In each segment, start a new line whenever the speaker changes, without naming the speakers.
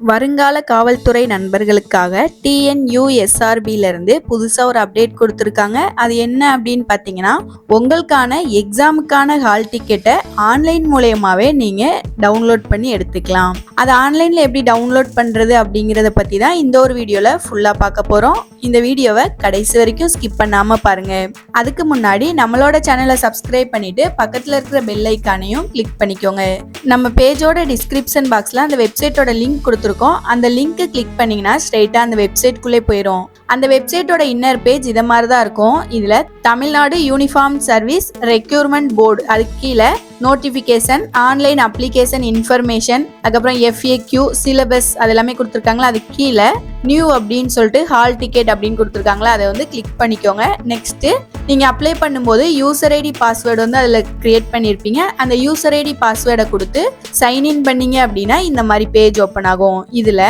வருங்கால காவல்துறை நண்பர்களுக்காக டிஎன்யூஎஸ்ஆர்பியிலேருந்து புதுசாக ஒரு அப்டேட் கொடுத்துருக்காங்க. அது என்ன அப்படின்னு பார்த்தீங்கன்னா உங்களுக்கான எக்ஸாமுக்கான ஹால் டிக்கெட்டை ஆன்லைன் மூலயமாவே நீங்கள் டவுன்லோட் பண்ணி எடுத்துக்கலாம். அது ஆன்லைனில் எப்படி டவுன்லோட் பண்ணுறது அப்படிங்கிறத பற்றி தான் இந்த ஒரு வீடியோவில் ஃபுல்லாக பார்க்க போகிறோம் இந்த வீடியோவை கடைசி வரைக்கும் ஸ்கிப் பண்ணாமல் பாருங்கள் அதுக்கு முன்னாடி நம்மளோட சேனலை சப்ஸ்கிரைப் பண்ணிவிட்டு பக்கத்தில் இருக்கிற பெல் ஐக்கானையும் கிளிக் பண்ணிக்கோங்க. நம்ம பேஜோட டிஸ்கிரிப்ஷன் பாக்ஸில் அந்த வெப்சைட்டோட லிங்க் கொடுத்துருக்கோம். அந்த லிங்க்கை கிளிக் பண்ணிங்கன்னா ஸ்ட்ரைட்டாக அந்த வெப்சைட்குள்ளே போயிடும் அந்த வெப்சைட்டோட இன்னர் பேஜ் இதை மாதிரி தான் இருக்கும். இதில் Tamil Nadu uniform service recruitment board அதுக்கு கீழே நோட்டிஃபிகேஷன் ஆன்லைன் அப்ளிகேஷன் இன்ஃபர்மேஷன் அதுக்கப்புறம் எஃப்ஏக்யூ சிலபஸ் அது எல்லாமே கொடுத்துருக்காங்களா? அதுக்கு கீழே நியூ அப்படின்னு சொல்லிட்டு ஹால் டிக்கெட் அப்படின்னு கொடுத்துருக்காங்களா அதை வந்து கிளிக் பண்ணிக்கோங்க. நெக்ஸ்ட்டு நீங்கள் அப்ளை பண்ணும்போது யூசர் ஐடி பாஸ்வேர்டு வந்து அதில் க்ரியேட் பண்ணியிருப்பீங்க அந்த யூசர் ஐடி பாஸ்வேர்டை கொடுத்து சைன்இன் பண்ணீங்க அப்படின்னா இந்த மாதிரி பேஜ் ஓப்பன் ஆகும். இதில்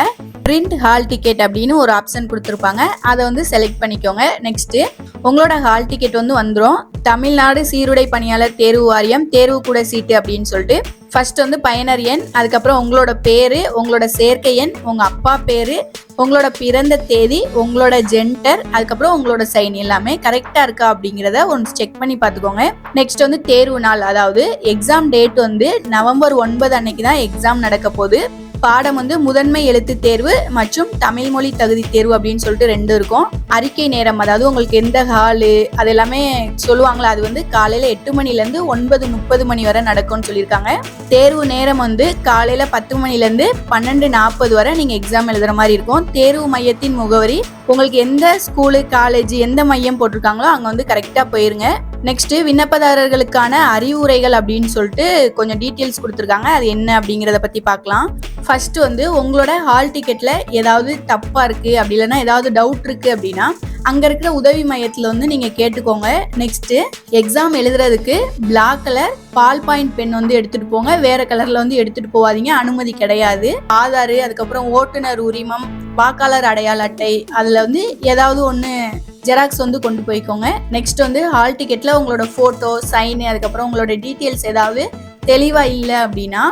பிரிண்ட் ஹால் டிக்கெட் அப்படின்னு ஒரு ஆப்ஷன் கொடுத்துருப்பாங்க. அதை வந்து செலக்ட் பண்ணிக்கோங்க. நெக்ஸ்ட்டு உங்களோட ஹால் டிக்கெட் வந்து வந்துடும் தமிழ்நாடு சீருடை பணியாளர் தேர்வு வாரியம் தேர்வு கூட சீட்டு அப்படின்னு சொல்லிட்டு ஃபர்ஸ்ட் வந்து பயனர் எண் அதுக்கப்புறம் உங்களோட பேர் உங்களோட சேர்க்கை எண் உங்கள் அப்பா பேர் உங்களோட பிறந்த தேதி உங்களோட ஜென்டர் அதுக்கப்புறம் உங்களோட சைன் எல்லாமே கரெக்டாக இருக்கா அப்படிங்கிறத ஒன்று செக் பண்ணி பார்த்துக்கோங்க. நெக்ஸ்ட் வந்து தேர்வு நாள் அதாவது எக்ஸாம் டேட் வந்து நவம்பர் ஒன்பது அன்னைக்கு தான் எக்ஸாம் நடக்க போகுது. பாடம் வந்து முதன்மை எழுத்து தேர்வு மற்றும் தமிழ் மொழி தகுதி தேர்வு அப்படின்னு சொல்லிட்டு ரெண்டு இருக்கும். அறிக்கை நேரம் அதாவது உங்களுக்கு எந்த ஹாலு அது எல்லாமே சொல்லுவாங்களா? அது வந்து காலையில எட்டு மணிலேருந்து ஒன்பது முப்பது மணி வரை நடக்கும்னு சொல்லியிருக்காங்க. தேர்வு நேரம் வந்து காலையில பத்து மணிலேருந்து பன்னெண்டு நாற்பது வரை நீங்க எக்ஸாம் எழுதுற மாதிரி இருக்கும். தேர்வு மையத்தின் முகவரி உங்களுக்கு எந்த ஸ்கூலு காலேஜ் எந்த மையம் போட்டிருக்காங்களோ அங்கே வந்து கரெக்டாக போயிருங்க. நெக்ஸ்ட்டு விண்ணப்பதாரர்களுக்கான அறிவுரைகள் அப்படின்னு சொல்லிட்டு கொஞ்சம் டீட்டெயில்ஸ் கொடுத்துருக்காங்க. அது என்ன அப்படிங்கிறத பற்றி பார்க்கலாம். ஃபர்ஸ்ட் வந்து உங்களோட ஹால் டிக்கெட்டில் ஏதாவது தப்பாக இருக்குது அப்படி இல்லைன்னா ஏதாவது டவுட் இருக்குது அப்படின்னா அங்கே இருக்கிற உதவி மையத்தில் வந்து நீங்கள் கேட்டுக்கோங்க. நெக்ஸ்ட்டு எக்ஸாம் எழுதுறதுக்கு black colour ball point pen வந்து எடுத்துகிட்டு போங்க. வேறு கலரில் வந்து எடுத்துகிட்டு போகாதீங்க. அனுமதி கிடையாது. ஆதார் அதுக்கப்புறம் ஓட்டுநர் உரிமம் வாக்காளர் அடையாள அட்டை அதில் வந்து ஏதாவது ஒன்று ஜெராக்ஸ் வந்து கொண்டு போய்க்கோங்க. நெக்ஸ்ட் வந்து ஹால் டிக்கெட்டில் உங்களோட ஃபோட்டோ சைனு அதுக்கப்புறம் உங்களோட டீட்டெயில்ஸ் ஏதாவது தெளிவாக இல்லை அப்படின்னா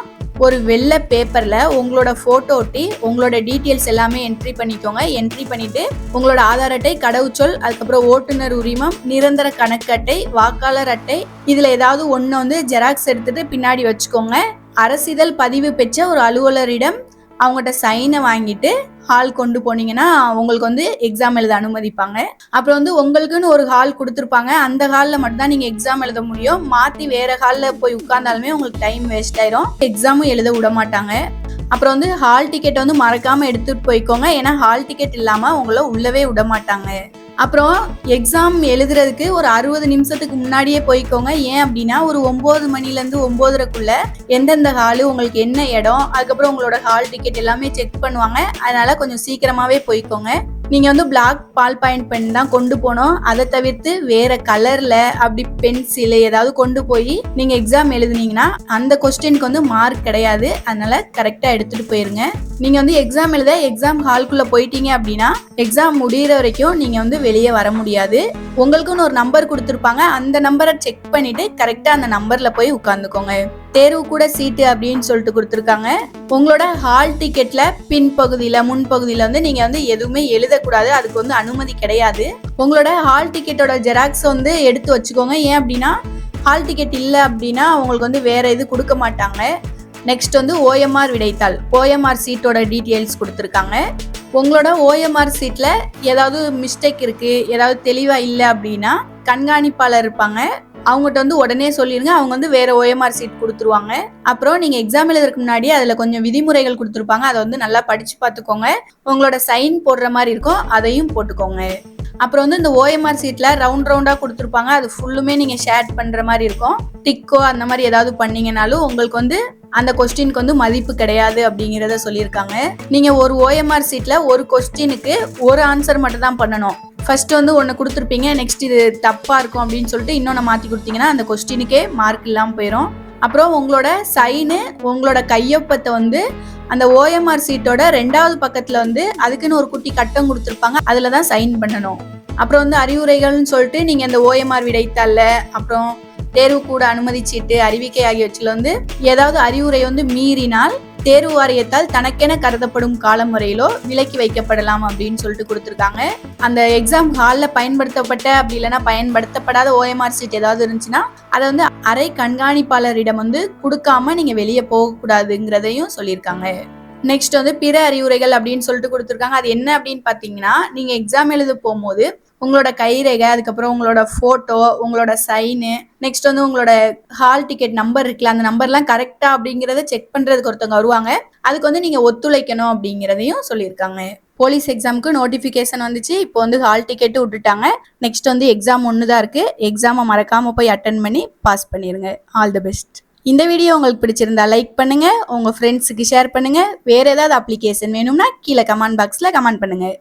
ஒரு வெள்ளை பேப்பரில் உங்களோட ஃபோட்டோ ஒட்டி உங்களோட டீட்டெயில்ஸ் எல்லாமே என்ட்ரி பண்ணிக்கோங்க. என்ட்ரி பண்ணிவிட்டு உங்களோட ஆதார் அட்டை கடவுச்சொல் அதுக்கப்புறம் ஓட்டுநர் உரிமம் நிரந்தர கணக்கு அட்டை வாக்காளர் அட்டை இதில் ஏதாவது ஒன்று வந்து ஜெராக்ஸ் எடுத்துகிட்டு பின்னாடி வச்சுக்கோங்க. அரசிதழ் பதிவு பெற்ற ஒரு அலுவலரிடம் அவங்ககிட்ட சைனை வாங்கிட்டு ஹால் கொண்டு போனீங்கன்னா உங்களுக்கு வந்து எக்ஸாம் எழுத அனுமதிப்பாங்க. அப்புறம் வந்து உங்களுக்குன்னு ஒரு ஹால் கொடுத்துருப்பாங்க. அந்த ஹாலில் மட்டும்தான் நீங்கள் எக்ஸாம் எழுத முடியும். மாற்றி வேற ஹாலில் போய் உட்கார்ந்தாலுமே உங்களுக்கு டைம் வேஸ்ட் ஆயிரும். எக்ஸாமும் எழுத விட மாட்டாங்க. அப்புறம் வந்து ஹால் டிக்கெட் வந்து மறக்காமல் எடுத்துகிட்டு போய்க்கோங்க. ஏன்னா ஹால் டிக்கெட் இல்லாமல் உங்களை உள்ளவே விட மாட்டாங்க. அப்புறம் எக்ஸாம் எழுதுறதுக்கு ஒரு அறுபது நிமிஷத்துக்கு முன்னாடியே போய்க்கோங்க. ஏன் அப்படின்னா ஒரு ஒம்பது மணிலேருந்து ஒம்போதரைக்குள்ள எந்தெந்த ஹாலு உங்களுக்கு என்ன இடம் அதுக்கப்புறம் உங்களோட ஹால் டிக்கெட் எல்லாமே செக் பண்ணுவாங்க. அதனால கொஞ்சம் சீக்கிரமாகவே போய்க்கோங்க. நீங்கள் வந்து பிளாக் பால் பாயிண்ட் பென் தான் கொண்டு போனோம் அதை தவிர்த்து வேற கலரில் அப்படி பென்சில் ஏதாவது கொண்டு போய் நீங்கள் எக்ஸாம் எழுதுனீங்கன்னா அந்த கொஸ்டினுக்கு வந்து மார்க் கிடையாது. அதனால கரெக்டாக எடுத்துகிட்டு போயிருங்க. நீங்கள் வந்து எக்ஸாம் எழுத எக்ஸாம் ஹால்குள்ளே போயிட்டீங்க அப்படின்னா எக்ஸாம் முடிகிற வரைக்கும் நீங்கள் வந்து வெளியே வர முடியாது. உங்களுக்குன்னு ஒரு நம்பர் கொடுத்துருப்பாங்க. அந்த நம்பரை செக் பண்ணிட்டு கரெக்டாக அந்த நம்பரில் போய் உட்காந்துக்கோங்க. தேர்வு கூட சீட்டு அப்படின்னு சொல்லிட்டு கொடுத்துருக்காங்க. உங்களோட ஹால் டிக்கெட்ல பின் பகுதியில முன் வந்து நீங்க வந்து எதுவுமே எழுதக்கூடாது. அதுக்கு வந்து அனுமதி கிடையாது. உங்களோட ஹால் டிக்கெட்டோட ஜெராக்ஸ் வந்து எடுத்து வச்சுக்கோங்க. ஏன் அப்படின்னா ஹால் டிக்கெட் இல்லை அப்படின்னா அவங்களுக்கு வந்து வேற இது கொடுக்க மாட்டாங்க. நெக்ஸ்ட் வந்து ஓஎம்ஆர் விடைத்தாள். ஓஎம்ஆர் சீட்டோட டீட்டெயில்ஸ் கொடுத்துருக்காங்க. உங்களோட ஓஎம்ஆர் சீட்டில் ஏதாவது மிஸ்டேக் இருக்குது ஏதாவது தெளிவாக இல்லை அப்படின்னா கண்காணிப்பாளர் இருப்பாங்க. அவங்ககிட்ட வந்து உடனே சொல்லிடுங்க அவங்க வந்து வேற ஓஎம்ஆர் சீட் கொடுத்துருவாங்க. அப்புறம் நீங்க எக்ஸாம் எழுதுறதுக்கு முன்னாடி அதுல கொஞ்சம் விதிமுறைகள் கொடுத்துருப்பாங்க. அதை வந்து நல்லா படிச்சு பார்த்துக்கோங்க. உங்களோட சைன் போடுற மாதிரி இருக்கும். அதையும் போட்டுக்கோங்க. அப்புறம் வந்து இந்த ஓஎம்ஆர் சீட்ல ரவுண்ட் ரவுண்டா கொடுத்துருப்பாங்க. அது ஃபுல்லுமே நீங்க ஷேர் பண்ற மாதிரி இருக்கும். டிக்கோ அந்த மாதிரி ஏதாவது பண்ணீங்கனாலும் உங்களுக்கு வந்து அந்த கொஸ்டினுக்கு வந்து மதிப்பு கிடையாது அப்படிங்கிறத சொல்லியிருக்காங்க. நீங்க ஒரு ஓஎம்ஆர் சீட்ல ஒரு கொஸ்டினுக்கு ஒரு ஆன்சர் மட்டும் தான் பண்ணணும். ஃபர்ஸ்ட் வந்து ஒன்று கொடுத்துருப்பீங்க நெக்ஸ்ட் இது தப்பாக இருக்கும் அப்படின்னு சொல்லிட்டு இன்னொன்று மாற்றி கொடுத்தீங்கன்னா அந்த கொஸ்டினுக்கே மார்க் இல்லாமல் போயிடும் அப்புறம் உங்களோட சைனு உங்களோட கையொப்பத்தை வந்து அந்த ஓஎம்ஆர் சீட்டோட ரெண்டாவது பக்கத்தில் வந்து அதுக்குன்னு ஒரு குட்டி கட்டம் கொடுத்துருப்பாங்க அதில் தான் சைன் பண்ணணும். அப்புறம் வந்து அறிவுரைகள்னு சொல்லிட்டு நீங்கள் இந்த ஓஎம்ஆர் விடைத்தாளில் அப்புறம் தேர்வு கூட அனுமதி சீட்டு அறிவிக்கை ஆகியவற்றில் வந்து ஏதாவது அறிவுரை வந்து மீறினால் தேர்வு வாரியத்தால் தனக்கென கருதப்படும் காலம் முறையிலோ விலக்கி வைக்கப்படலாம் அப்படின்னு சொல்லிட்டு கொடுத்துருக்காங்க. அந்த எக்ஸாம் ஹாலில் பயன்படுத்தப்பட்ட அப்படி இல்லைன்னா பயன்படுத்தப்படாத ஓஎம்ஆர் சீட் ஏதாவது இருந்துச்சுன்னா அதை வந்து அரை கண்காணிப்பாளரிடம் வந்து கொடுக்காம நீங்கள் வெளியே போகக்கூடாதுங்கிறதையும் சொல்லியிருக்காங்க. நெக்ஸ்ட் வந்து பிற அறிவுரைகள் அப்படின்னு சொல்லிட்டு கொடுத்துருக்காங்க. அது என்ன அப்படின்னு பார்த்தீங்கன்னா நீங்கள் எக்ஸாம் எழுத போகும்போது உங்களோட கைரேகை அதுக்கப்புறம் உங்களோட ஃபோட்டோ உங்களோட சைனு நெக்ஸ்ட் வந்து உங்களோட ஹால் டிக்கெட் நம்பர் இருக்குல்ல அந்த நம்பர்லாம் கரெக்டா அப்படிங்கிறத செக் பண்ணுறதுக்கு ஒருத்தவங்க வருவாங்க. அதுக்கு வந்து நீங்கள் ஒத்துழைக்கணும் அப்படிங்கிறதையும் சொல்லியிருக்காங்க. போலீஸ் எக்ஸாமுக்கு நோட்டிஃபிகேஷன் வந்துச்சு. இப்போ வந்து ஹால் டிக்கெட்டு விட்டுட்டாங்க. நெக்ஸ்ட் வந்து எக்ஸாம் ஒன்று தான் இருக்குது எக்ஸாமை மறக்காமல் போய் அட்டன் பண்ணி பாஸ் பண்ணிடுங்க ஆல் தி பெஸ்ட் இந்த வீடியோ உங்களுக்கு பிடிச்சிருந்தா லைக் பண்ணுங்கள் உங்கள் ஃப்ரெண்ட்ஸுக்கு ஷேர் பண்ணுங்கள் வேறு ஏதாவது அப்ளிகேஷன் வேணும்னா கீழே கமெண்ட் பாக்ஸில் கமெண்ட் பண்ணுங்கள்